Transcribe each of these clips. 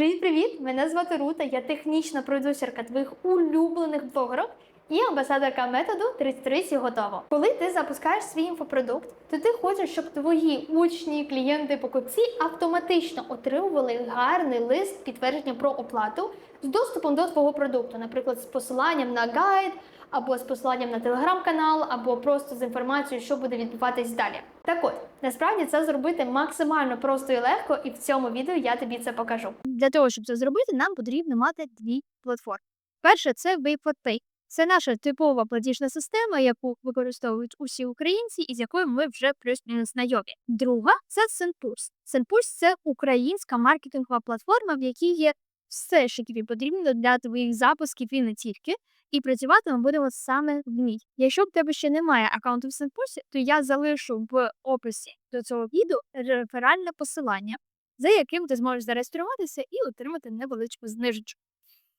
Привіт-привіт! Мене звати Рута, я технічна продюсерка твоїх улюблених блогерок і амбасадорка методу 33 готово. Коли ти запускаєш свій інфопродукт, то ти хочеш, щоб твої учні, клієнти, покупці автоматично отримували гарний лист підтвердження про оплату з доступом до твого продукту, наприклад, з посиланням на гайд. Або з посиланням на телеграм-канал, або просто з інформацією, що буде відбуватись далі. Так от, насправді це зробити максимально просто і легко, і в цьому відео я тобі це покажу. Для того, щоб це зробити, нам потрібно мати дві платформи. Перша це WayPodPay. Це наша типова платіжна система, яку використовують усі українці, і з якою ми вже плюс-мінус знайомі. Друга це Сенпульс. Сенпульс це українська маркетингова платформа, в якій є все, що тобі потрібно для твоїх запусків і не тільки. І працювати ми будемо саме в ній. Якщо в тебе ще немає аккаунту в Сенпульсі, то я залишу в описі до цього відео реферальне посилання, за яким ти зможеш зареєструватися і отримати невеличку знижечку.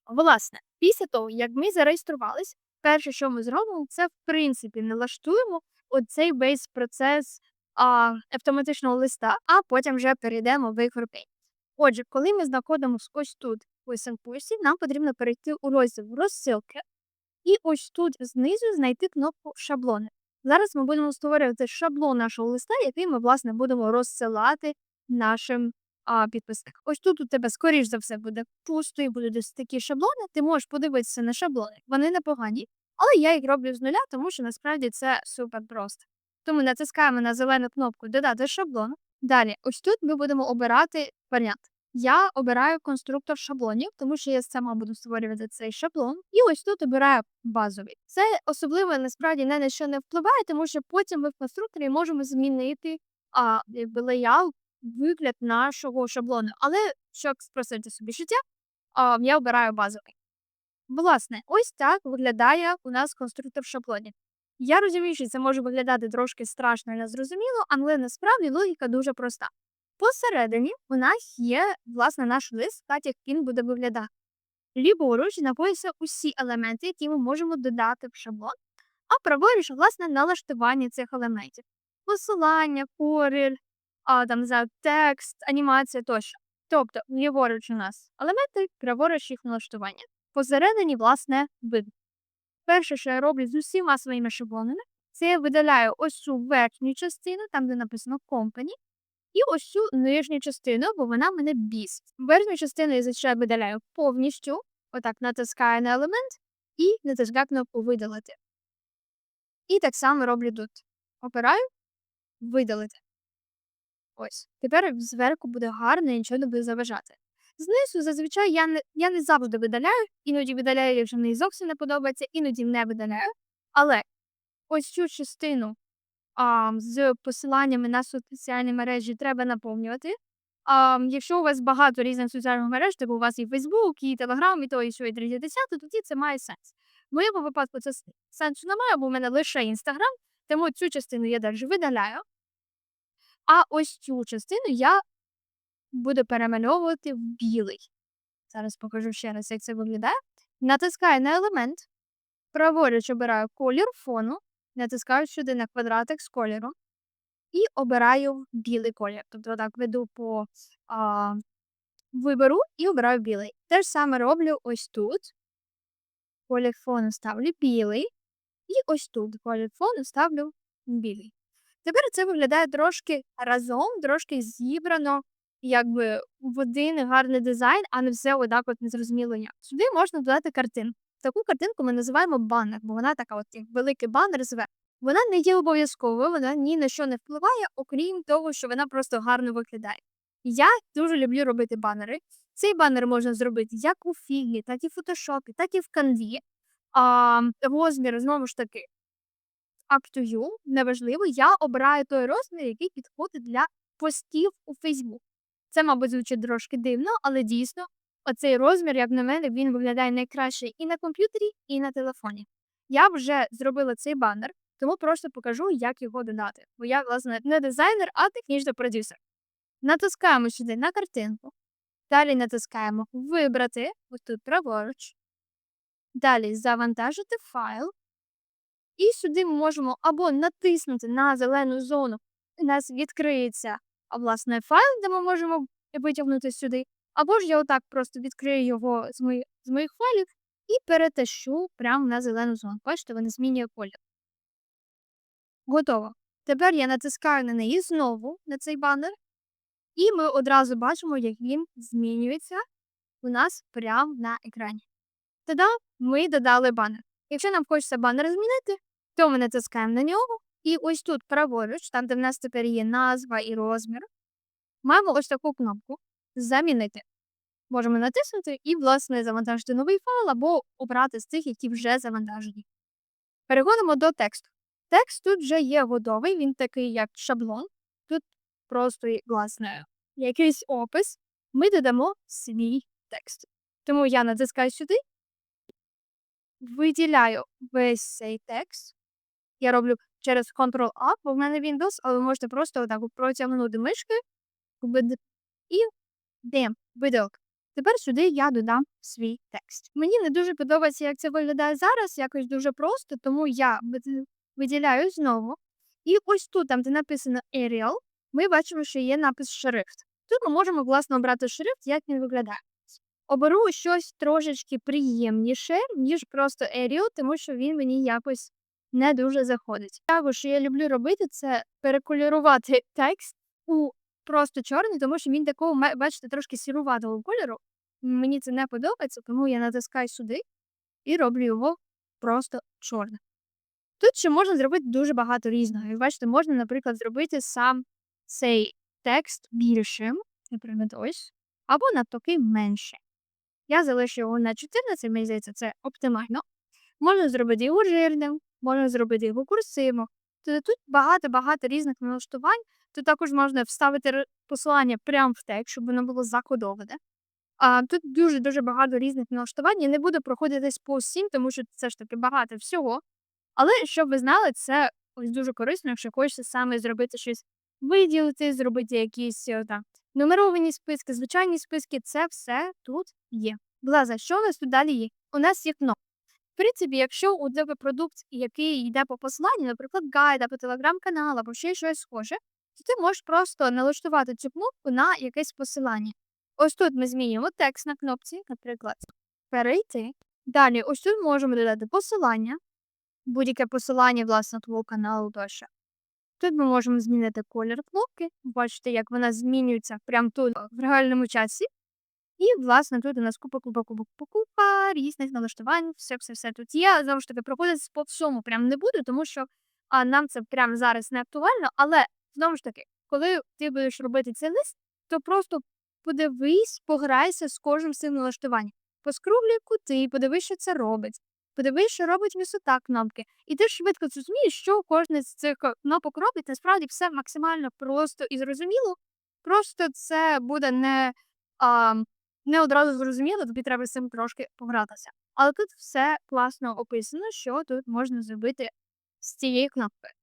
Власне, після того, як ми зареєструвались, перше, що ми зробимо, це в принципі налаштуємо оцей весь процес а, автоматичного листа, а потім вже перейдемо в Pay. Отже, коли ми знаходимося ось тут у Сенпульсі, нам потрібно перейти у розділ розсилки і ось тут знизу знайти кнопку шаблони. Зараз ми будемо створювати шаблон нашого листа, який ми, власне, будемо розсилати нашим підписникам. Ось тут у тебе, скоріш за все, буде пусто і будуть ось такі шаблони. Ти можеш подивитися на шаблони. Вони непогані, але я їх роблю з нуля, тому що насправді це супер просто. Тому натискаємо на зелену кнопку Додати шаблон. Далі, ось тут ми будемо обирати варіант. Я обираю конструктор шаблонів, тому що я сама буду створювати цей шаблон. І ось тут обираю базовий. Це особливо насправді не на що не впливає, тому що потім ми в конструкторі можемо змінити а, леяут, вигляд нашого шаблону. Але щоб спросити собі життя, а, я обираю базовий. Власне, ось так виглядає у нас конструктор шаблонів. Я розумію, що це може виглядати трошки страшно і незрозуміло, але насправді логіка дуже проста. Посередині у нас є власне наш лист, так як він буде виглядати. Ліворуч знаходяться усі елементи, які ми можемо додати в шаблон, а праворуч, власне, налаштування цих елементів. Посилання, корель, а, там, знаю, текст, анімація тощо. Тобто, ліворуч у нас елементи, праворуч їх налаштування. Посередині, власне, видно. Перше, що я роблю з усіма своїми шаблонами, це я видаляю ось цю верхню частину, там, де написано Company, і ось цю нижню частину, бо вона мене бісить. Верхню частину я зазвичай видаляю повністю, отак натискаю на елемент і натискаю кнопку видалити. І так само роблю тут. Опираю, видалити. Ось. Тепер зверху буде гарно і нічого не буде заважати. Знизу зазвичай я не, я не завжди видаляю, іноді видаляю, якщо мені зовсім не подобається, іноді не видаляю. Але ось цю частину а, з посиланнями на соціальні мережі треба наповнювати. А, якщо у вас багато різних соціальних мереж, типу у вас і Facebook, і Telegram, і то, і що, і 30, то тоді це має сенс. В моєму випадку це сенсу немає, бо в мене лише Instagram, тому цю частину я далі видаляю. А ось цю частину я буду перемальовувати в білий. Зараз покажу ще раз, як це виглядає. Натискаю на елемент, праворуч обираю колір фону, натискаю сюди на квадратик з кольором і обираю білий колір. Тобто так веду по а, вибору і обираю білий. Те ж саме роблю ось тут. Колір фону ставлю білий. І ось тут колір фону ставлю білий. Тепер це виглядає трошки разом, трошки зібрано, якби в один гарний дизайн, а не все отак от незрозуміло як. Сюди можна додати картинку. Таку картинку ми називаємо банер, бо вона така, от як великий банер зверху. Вона не є обов'язковою, вона ні на що не впливає, окрім того, що вона просто гарно виглядає. Я дуже люблю робити банери. Цей банер можна зробити як у фіглі, так і в фотошопі, так і в канві. А, розмір знову ж таки up to you, неважливо. Я обираю той розмір, який підходить для постів у Facebook. Це, мабуть, звучить трошки дивно, але дійсно, оцей розмір, як на мене, він виглядає найкраще і на комп'ютері, і на телефоні. Я вже зробила цей банер, тому просто покажу, як його додати. Бо я, власне, не дизайнер, а технічний продюсер. Натискаємо сюди на картинку. Далі натискаємо Вибрати, ось тут праворуч. Далі завантажити файл. І сюди ми можемо або натиснути на зелену зону, у нас відкриється а, власне файл, де ми можемо витягнути сюди, Або ж я отак просто відкрию його з, мої, з моїх файлів і перетащу прямо на зелену зону. Бачите, вона змінює колір. Готово. Тепер я натискаю на неї знову на цей банер, і ми одразу бачимо, як він змінюється у нас прямо на екрані. Тоді ми додали банер. Якщо нам хочеться банер змінити, то ми натискаємо на нього, і ось тут праворуч, там де в нас тепер є назва і розмір, маємо ось таку кнопку Замінити. Можемо натиснути і, власне, завантажити новий файл або обрати з тих, які вже завантажені. Переходимо до тексту. Текст тут вже є готовий, він такий, як шаблон. Тут просто, власне, якийсь опис. Ми додамо свій текст. Тому я натискаю сюди, виділяю весь цей текст. Я роблю через Ctrl-A, бо в мене Windows, але ви можете просто отак протягнути мишки і дем, видалка. Тепер сюди я додам свій текст. Мені не дуже подобається, як це виглядає зараз, якось дуже просто, тому я виділяю знову. І ось тут, там, де написано Arial, ми бачимо, що є напис шрифт. Тут ми можемо, власне, обрати шрифт, як він виглядає. Оберу щось трошечки приємніше, ніж просто Arial, тому що він мені якось не дуже заходить. Також, що я люблю робити, це перекольорувати текст у просто чорний, тому що він такого, ме- бачите, трошки сіруватого кольору. Мені це не подобається, тому я натискаю сюди і роблю його просто чорним. Тут ще можна зробити дуже багато різного. Як бачите, можна, наприклад, зробити сам цей текст більшим, наприклад, ось, або навпаки менше. Я залишу його на 14, мені здається, це оптимально. Можна зробити його жирним, можна зробити його курсивом. Тобто тут багато-багато різних налаштувань. Тут також можна вставити посилання прямо в текст, щоб воно було закодоване. А тут дуже-дуже багато різних налаштувань. Я не буду проходитись по всім, тому що це ж таки багато всього. Але щоб ви знали, це ось дуже корисно, якщо хочете саме зробити щось виділити, зробити якісь е, там нумеровані списки, звичайні списки, це все тут є. Блаза, що у нас тут далі є? У нас є кнопка. В принципі, якщо у тебе продукт, який йде по посиланню, наприклад, гайд або телеграм-канал, або ще щось схоже, то ти можеш просто налаштувати цю кнопку на якесь посилання. Ось тут ми змінюємо текст на кнопці, наприклад, перейти. Далі, ось тут можемо додати посилання, будь-яке посилання, власне, твого каналу тощо. Тут ми можемо змінити колір кнопки, бачите, як вона змінюється прямо тут в реальному часі. І, власне, тут у нас купа, купа, купа, купа, купа різних налаштувань, все, все, все тут є. Знову ж таки, проходити по всьому прям не буду, тому що а, нам це прямо зараз не актуально. Але знову ж таки, коли ти будеш робити цей лист, то просто подивись, пограйся з кожним цим налаштуванням. Поскрублюй кути, подивись, що це робить. Подивись, що робить висота кнопки. І ти швидко зрозумієш, що кожна з цих кнопок робить. Насправді все максимально просто і зрозуміло. Просто це буде не, а, не одразу зрозуміло, тобі треба з цим трошки погратися. Але тут все класно описано, що тут можна зробити з цією кнопкою.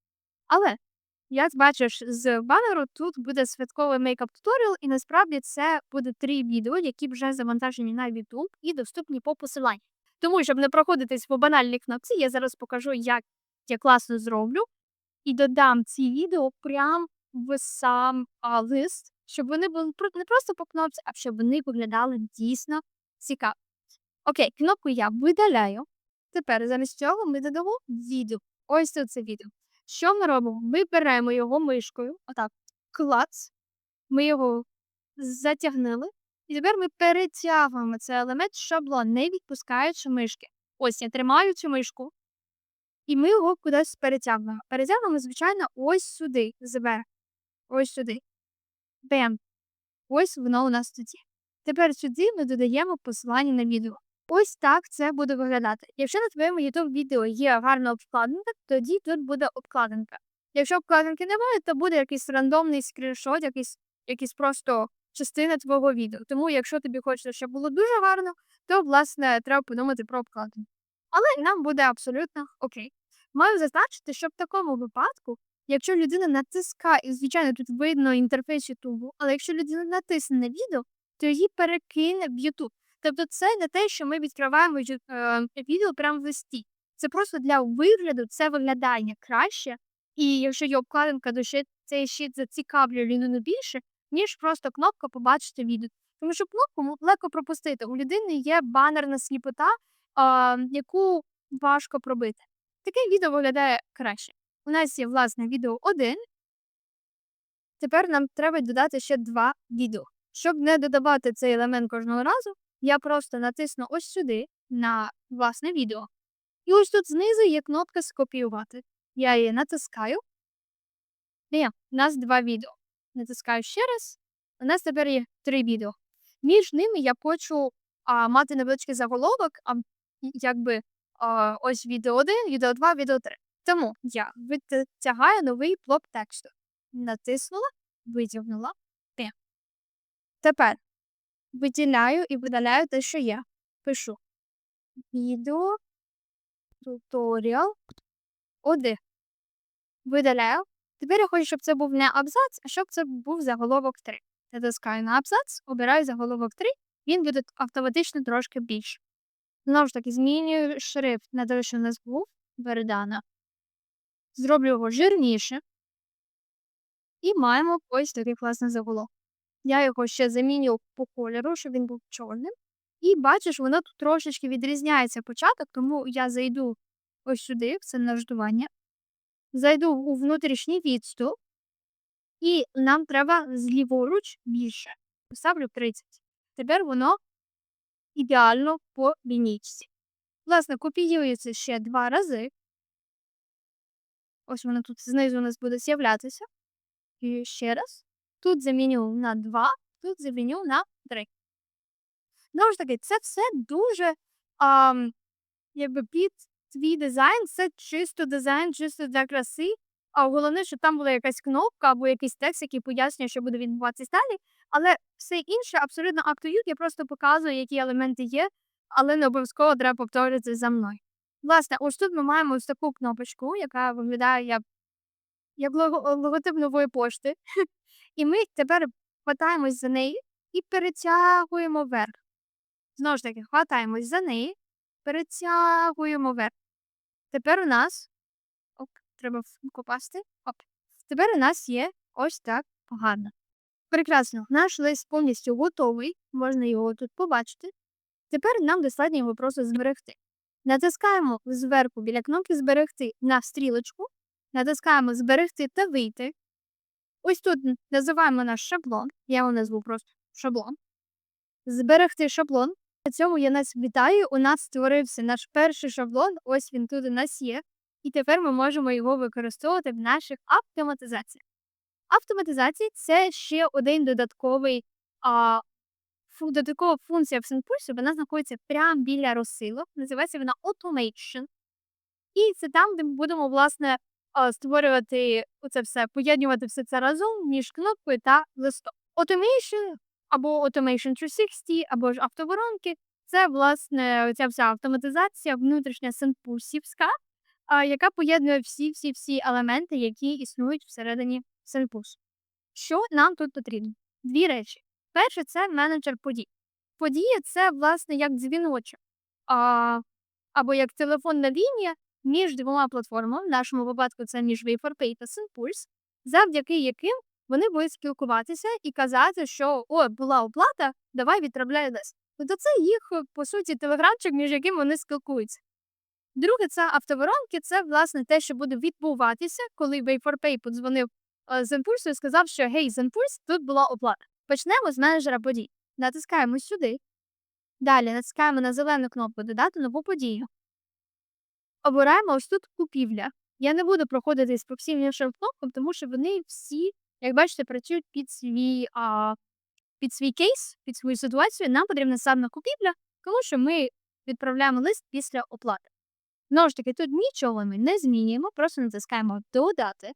Але як бачиш з банеру, тут буде святковий мейкап туторіал, і насправді це буде три відео, які вже завантажені на YouTube і доступні по посиланню. Тому, щоб не проходитись по банальній кнопці, я зараз покажу, як я класно зроблю, і додам ці відео прямо в сам а, лист, щоб вони були не просто по кнопці, а щоб вони виглядали дійсно цікаво. Окей, кнопку я видаляю. Тепер замість цього ми додамо відео. Ось тут це відео. Що ми робимо? Ми беремо його мишкою, отак, клац, ми його затягнули, і тепер ми перетягуємо цей елемент шаблон, не відпускаючи мишки. Ось я тримаю цю мишку, і ми його кудись перетягуємо. Перетягуємо, звичайно, ось сюди, зверху. Ось сюди. Бем. Ось воно у нас тут є. Тепер сюди ми додаємо посилання на відео. Ось так це буде виглядати. Якщо на твоєму YouTube відео є гарна обкладинка, тоді тут буде обкладинка. Якщо обкладинки немає, то буде якийсь рандомний скріншот, якийсь, якийсь просто частина твого відео. Тому, якщо тобі хочеться, щоб було дуже гарно, то власне треба подумати про обкладинку. Але нам буде абсолютно окей. Маю зазначити, що в такому випадку, якщо людина натискає, і звичайно тут видно інтерфейс Ютубу, але якщо людина натисне на відео, то її перекине в Ютуб. Тобто це не те, що ми відкриваємо е, відео прямо в листі. Це просто для вигляду, це виглядає краще. І якщо є обкладинка, ще цей щит зацікавлює людину більше, ніж просто кнопка побачити відео. Тому що кнопку легко пропустити. У людини є банерна сліпота, а, яку важко пробити. Таке відео виглядає краще. У нас є власне відео 1. Тепер нам треба додати ще два відео. Щоб не додавати цей елемент кожного разу, я просто натисну ось сюди на власне відео. І ось тут знизу є кнопка скопіювати. Я її натискаю. Є, у нас два відео. Натискаю ще раз. У нас тепер є три відео. Між ними я хочу а, мати невеличкий заголовок, а якби а, ось відео 1, відео 2, відео 3. Тому я витягаю новий блок тексту. Натиснула, витягнула. Тепер виділяю і видаляю те, що є. Пишу відео туторіал 1. Видаляю. Тепер я хочу, щоб це був не абзац, а щоб це був заголовок 3. Натискаю на абзац, обираю заголовок 3, він буде автоматично трошки більше. Знову ж таки, змінюю шрифт на те, що у нас був Вердана. Зроблю його жирніше. І маємо ось такий класний заголовок. Я його ще заміню по кольору, щоб він був чорним. І бачиш, воно тут трошечки відрізняється початок, тому я зайду ось сюди, в це налаштування, зайду у внутрішній відступ, і нам треба зліворуч більше. Поставлю 30. Тепер воно ідеально по лінійці. Власне, копіюється ще два рази. Ось воно тут знизу у нас буде з'являтися. І ще раз. Тут заміню на 2, тут заміню на 3. Знову ж таки, це все дуже ам, якби під твій дизайн, це чисто дизайн, чисто для краси. А головне, щоб там була якась кнопка або якийсь текст, який пояснює, що буде відбуватися далі. Але все інше абсолютно актують, я просто показую, які елементи є, але не обов'язково треба повторювати за мною. Власне, ось тут ми маємо ось таку кнопочку, яка виглядає як, як лого- логотип нової пошти. І ми тепер хватаємось за неї і перетягуємо вверх. Знову ж таки, хватаємось за неї, перетягуємо вверх. Тепер у нас. Оп, треба попасти. Оп. Тепер у нас є ось так гарно. Прекрасно. Наш лист повністю готовий, можна його тут побачити. Тепер нам достатньо його просто зберегти. Натискаємо зверху біля кнопки Зберегти на стрілочку, натискаємо Зберегти та вийти. Ось тут називаємо наш шаблон. Я його назву просто шаблон. Зберегти шаблон. На цьому я нас вітаю. У нас створився наш перший шаблон. Ось він тут у нас є. І тепер ми можемо його використовувати в наших автоматизаціях. Автоматизації це ще один додатковий а, фу, додаткова функція в SendPulse, вона знаходиться прямо біля розсилок. Називається вона Automation. І це там, де ми будемо, власне, створювати оце все, поєднувати все це разом між кнопкою та листом. Automation або Automation 360, або ж автоворонки це, власне, ця вся автоматизація внутрішня сенпульсівська, яка поєднує всі-всі-всі елементи, які існують всередині сенпульсу. Що нам тут потрібно? Дві речі. Перше, це менеджер подій. Подія це, власне, як дзвіночок, а, або як телефонна лінія між двома платформами, в нашому випадку це між Vapor та SendPulse, завдяки яким вони будуть спілкуватися і казати, що о, була оплата, давай відправляй лист. Тобто це їх, по суті, телеграмчик, між яким вони спілкуються. Друге, це автоворонки, це власне те, що буде відбуватися, коли Vapor подзвонив е, Zenpulse і сказав, що гей, з Zenpulse, тут була оплата. Почнемо з менеджера подій. Натискаємо сюди. Далі натискаємо на зелену кнопку Додати нову подію. Обираємо ось тут купівля. Я не буду проходитись по всім іншим кнопкам, тому що вони всі, як бачите, працюють під свій, а, під свій кейс, під свою ситуацію. Нам потрібна саме купівля, тому що ми відправляємо лист після оплати. Знову ж таки, тут нічого ми не змінюємо, просто натискаємо Додати.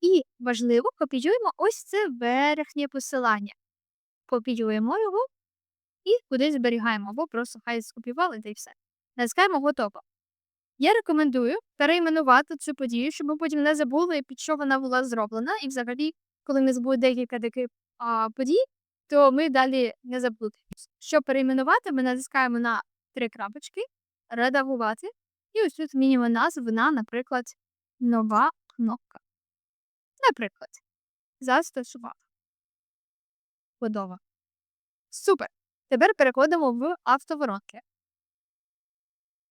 І важливо, копіюємо ось це верхнє посилання. Копіюємо його і кудись зберігаємо, або просто хай скопіювали та й все. Натискаємо готово. Я рекомендую перейменувати цю подію, щоб ми потім не забули, під що вона була зроблена. І взагалі, коли в нас буде декілька таких а, подій, то ми далі не заплутаємося. Щоб перейменувати, ми натискаємо на три крапочки, редагувати, і ось тут змінюємо назву на, наприклад, нова кнопка. Наприклад, застосував. Готово. Супер. Тепер переходимо в автоворонки.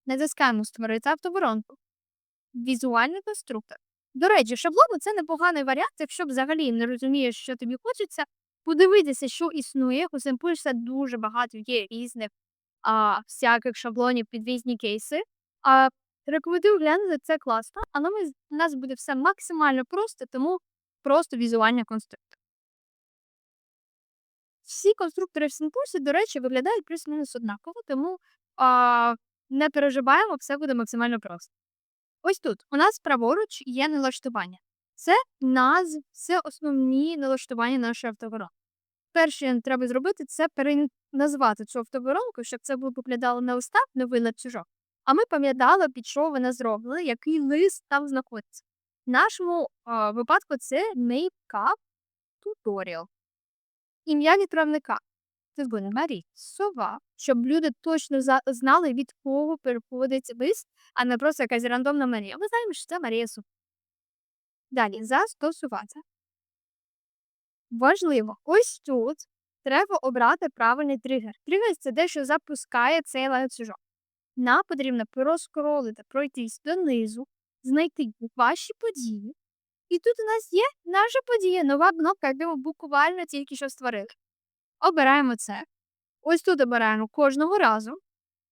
Натискаємо створити автоворонку. Візуальний конструктор. До речі, шаблони це непоганий варіант, якщо взагалі не розумієш, що тобі хочеться, подивитися, що існує. У Simpulsa дуже багато є різних а, всяких шаблонів під різні кейси. А рекомендую глянути, це класно, але у нас буде все максимально просто, тому просто візуальний конструктор. Всі конструктори в Simpulsa, до речі, виглядають плюс-мінус однаково, тому а, не переживаємо, все буде максимально просто. Ось тут у нас праворуч є налаштування. Це назв, це основні налаштування нашої автоворонки. Перше, що треба зробити, це переназвати цю автоворонку, щоб це було виглядало не не вигляд чужок. А ми пам'ятали, під що вона зроблена, який лист там знаходиться. В нашому а, випадку це Makeup Tutorial. Ім'я відправника. Це буде Марі Сова, щоб люди точно знали, від кого переходить лист, а не просто якась рандомна Марія. Ми знаємо, що це Марія Сова. Далі застосувати. Важливо, ось тут треба обрати правильний тригер. Тригер це те, що запускає цей ланцюжок. Нам потрібно проскролити, пройтись донизу, знайти ваші події. І тут у нас є наша подія, нова кнопка, яку ми буквально тільки що створили. Обираємо це. Ось тут обираємо кожного разу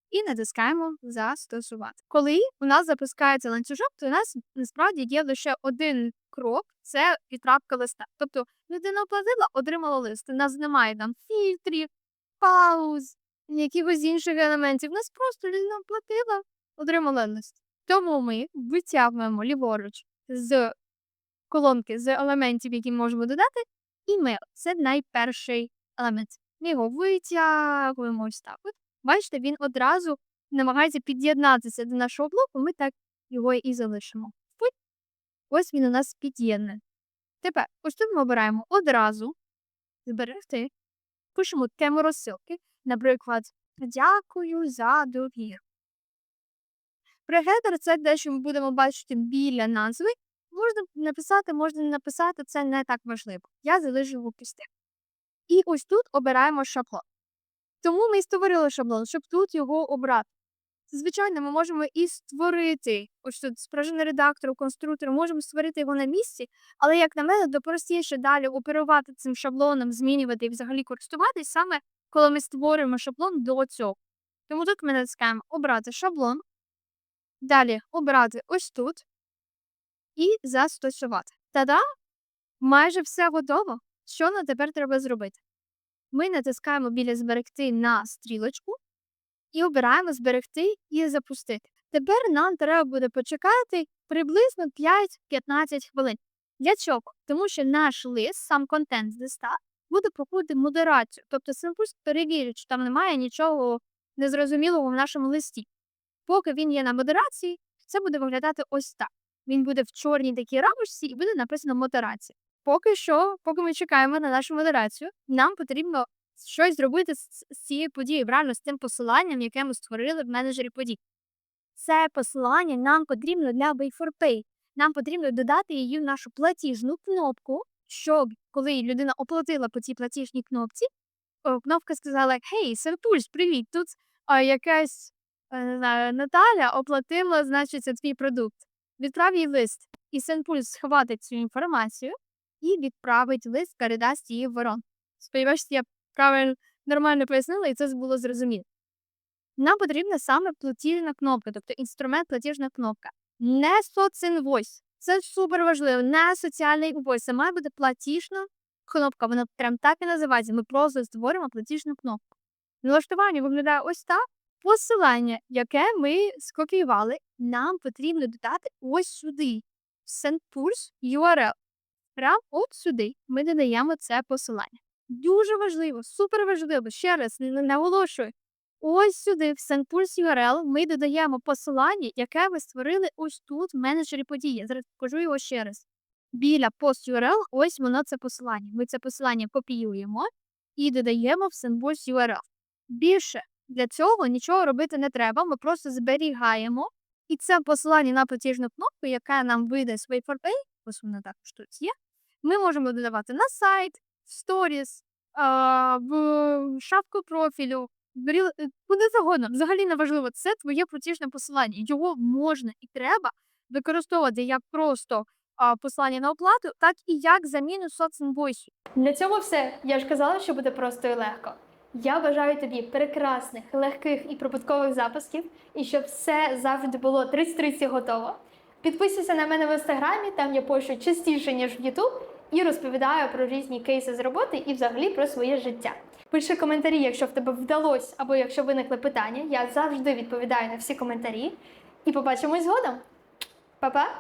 і натискаємо застосувати. Коли у нас запускається ланцюжок, то у нас насправді є лише один крок це відправка листа. Тобто людина оплатила, отримала лист. У нас немає там фільтрів, пауз, якихось інших елементів. У нас просто людина оплатила, отримала лист. Тому ми витягуємо ліворуч з колонки з елементів, які можемо додати, імейл. Це найперший елемент. Ми його витягуємо ось так. От. Бачите, він одразу намагається під'єднатися до нашого блоку, ми так його і залишимо. Ось він у нас під'єднаний. Тепер, ось тут ми обираємо одразу зберегти, пишемо тему розсилки, наприклад, дякую за довіру. Прегедер це те, що ми будемо бачити біля назви. Можна написати, можна не написати, це не так важливо. Я залишу його пустим. І ось тут обираємо шаблон. Тому ми і створили шаблон, щоб тут його обрати. Звичайно, ми можемо і створити, ось тут справжній редактор, конструктор, можемо створити його на місці, але, як на мене, то простіше далі оперувати цим шаблоном, змінювати і взагалі користуватись саме, коли ми створюємо шаблон до цього. Тому тут ми натискаємо обрати шаблон, далі обрати ось тут і застосувати. Та-да! Майже все готово. Що нам тепер треба зробити? Ми натискаємо біля зберегти на стрілочку і обираємо зберегти і запустити. Тепер нам треба буде почекати приблизно 5-15 хвилин. Для чого? Тому що наш лист, сам контент з листа, буде проходити модерацію. Тобто Simpulse перевірить, що там немає нічого незрозумілого в нашому листі. Поки він є на модерації, це буде виглядати ось так. Він буде в чорній такій рамочці і буде написано модерація. Поки що, поки ми чекаємо на нашу модерацію, нам потрібно щось зробити з, з цією подією, правильно, з тим посиланням, яке ми створили в менеджері подій. Це посилання нам потрібно для Way4Pay. Нам потрібно додати її в нашу платіжну кнопку, щоб коли людина оплатила по цій платіжній кнопці, кнопка сказала: Гей, Серпульс, привіт! Тут а, якась е, не знаю, Наталя оплатила, значить, твій продукт. Відправ їй лист, і Сенпульс схватить цю інформацію і відправить лист, передасть її ворон. Сподіваюся, я правильно нормально пояснила, і це було зрозуміло. Нам потрібна саме платіжна кнопка, тобто інструмент платіжна кнопка. Не соцінвойс. Це супер важливо. Не соціальний інвойс. Це має бути платіжна кнопка. Вона прям так і називається. Ми просто створюємо платіжну кнопку. Налаштування виглядає ось так. Посилання, яке ми скопіювали, нам потрібно додати ось сюди. SendPulse URL. Прямо от сюди ми додаємо це посилання. Дуже важливо, супер важливо. Ще раз наголошую. Ось сюди, в SendPulse URL, ми додаємо посилання, яке ви створили ось тут в менеджері події. Я зараз покажу його ще раз. Біля post URL, ось воно це посилання. Ми це посилання копіюємо і додаємо в SendPulse URL. Більше для цього нічого робити не треба. Ми просто зберігаємо. І це посилання на платіжну кнопку, яка нам з Way4Pay, ось вона також тут є. Ми можемо додавати на сайт, в сторіс, в шапку профілю, ріл- е, куди завгодно. Взагалі не важливо. Це твоє платіжне посилання. Його можна і треба використовувати як просто посилання на оплату, так і як заміну соцінвойсу. Для цього все. Я ж казала, що буде просто і легко. Я бажаю тобі прекрасних, легких і прибуткових запусків, і щоб все завжди було 30-30 готово. Підписуйся на мене в інстаграмі, там я пощу частіше, ніж в Ютуб, і розповідаю про різні кейси з роботи і взагалі про своє життя. Пиши коментарі, якщо в тебе вдалося, або якщо виникли питання. Я завжди відповідаю на всі коментарі. І побачимось згодом. Па-па!